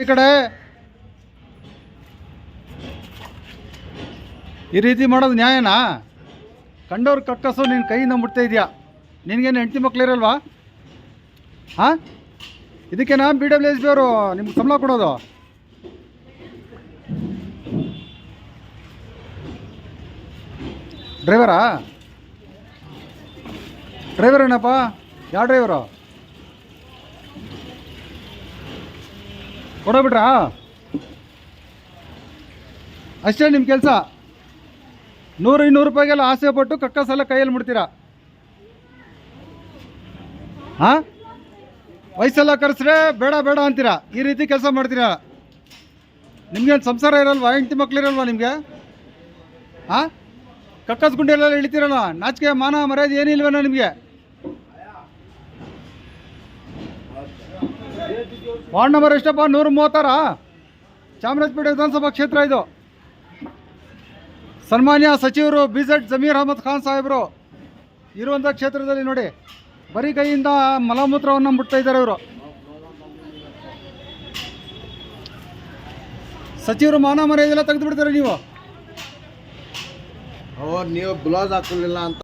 ಕಡೆ ಈ ರೀತಿ ಮಾಡೋದು ನ್ಯಾಯನಾ? ಕಂಡವ್ರು ಕಕ್ಕಸು ನಿನ್ನ ಕೈಯಿಂದ ಮುಟ್ತಾ ಇದೆಯಾ? ನಿನಗೇನು ಹೆಂಡತಿ ಮಕ್ಕಳಿರಲ್ವಾ ಹಾಂ? ಇದಕ್ಕೇನಾ ಬಿ ಡಬ್ಲ್ಯೂ ಎಸ್ ಬಿ ಅವರು ನಿಮ್ಗೆ ಸಂಬಳ ಕೊಡೋದು? ಡ್ರೈವರಾ ಡ್ರೈವರ್ ಏನಪ್ಪ? ಯಾವ ಡ್ರೈವರು ಕೊಡೋಬಿಟ್ರಾ? ಅಷ್ಟೇ ನಿಮ್ಮ ಕೆಲಸ. ನೂರು ಇನ್ನೂರು ರೂಪಾಯಿಗೆಲ್ಲ ಆಸೆ ಪಟ್ಟು ಕಕ್ಕಸೆಲ್ಲ ಕೈಯಲ್ಲಿ ಮುಡ್ತೀರಾ ಹಾಂ? ವಯಸ್ಸೆಲ್ಲ ಕರೆಸ್ರೆ ಬೇಡ ಬೇಡ ಅಂತೀರಾ? ಈ ರೀತಿ ಕೆಲಸ ಮಾಡ್ತೀರಾ? ನಿಮ್ಗೇನು ಸಂಸಾರ ಇರಲ್ವಾ? ಹೆಂಡತಿ ಮಕ್ಳಿರಲ್ವಾ ನಿಮಗೆ? ಹಾಂ? ಕಕ್ಕಸ್ ಗುಂಡಿಯಲ್ಲೆಲ್ಲ ಇಳಿತೀರಲ್ಲ? ನಾಚಿಕೆ, ಮಾನ, ಮರ್ಯಾದೆ ಏನಿಲ್ವೇನೋ ನಿಮಗೆ? ವಾರ್ಡ್ ನಂಬರ್ ಎಷ್ಟಪ್ಪ? ನೂರ ಮೂವತ್ತಾರ? ಚಾಮರಾಜಪೇಟೆ ವಿಧಾನಸಭಾ ಕ್ಷೇತ್ರ ಇದು. ಸನ್ಮಾನ್ಯ ಸಚಿವರು ಬಿ ಜೆಡ್ ಜಮೀರ್ ಅಹಮದ್ ಖಾನ್ ಸಾಹೇಬರು ಇರುವಂಥ ಕ್ಷೇತ್ರದಲ್ಲಿ ನೋಡಿ, ಬರೀ ಕೈಯಿಂದ ಮಲಮೂತ್ರವನ್ನು ಮುಟ್ತಾ ಇದ್ದಾರೆ ಇವರು. ಸಚಿವರು ಮಾನ ಮರ್ಯಾದೆಲ್ಲ ತೆಗೆದು ಬಿಡ್ತಾರೆ ನೀವು? ಅವ್ರು ನೀವು ಬ್ಲೌಸ್ ಹಾಕೊಂಡಿಲ್ಲ ಅಂತ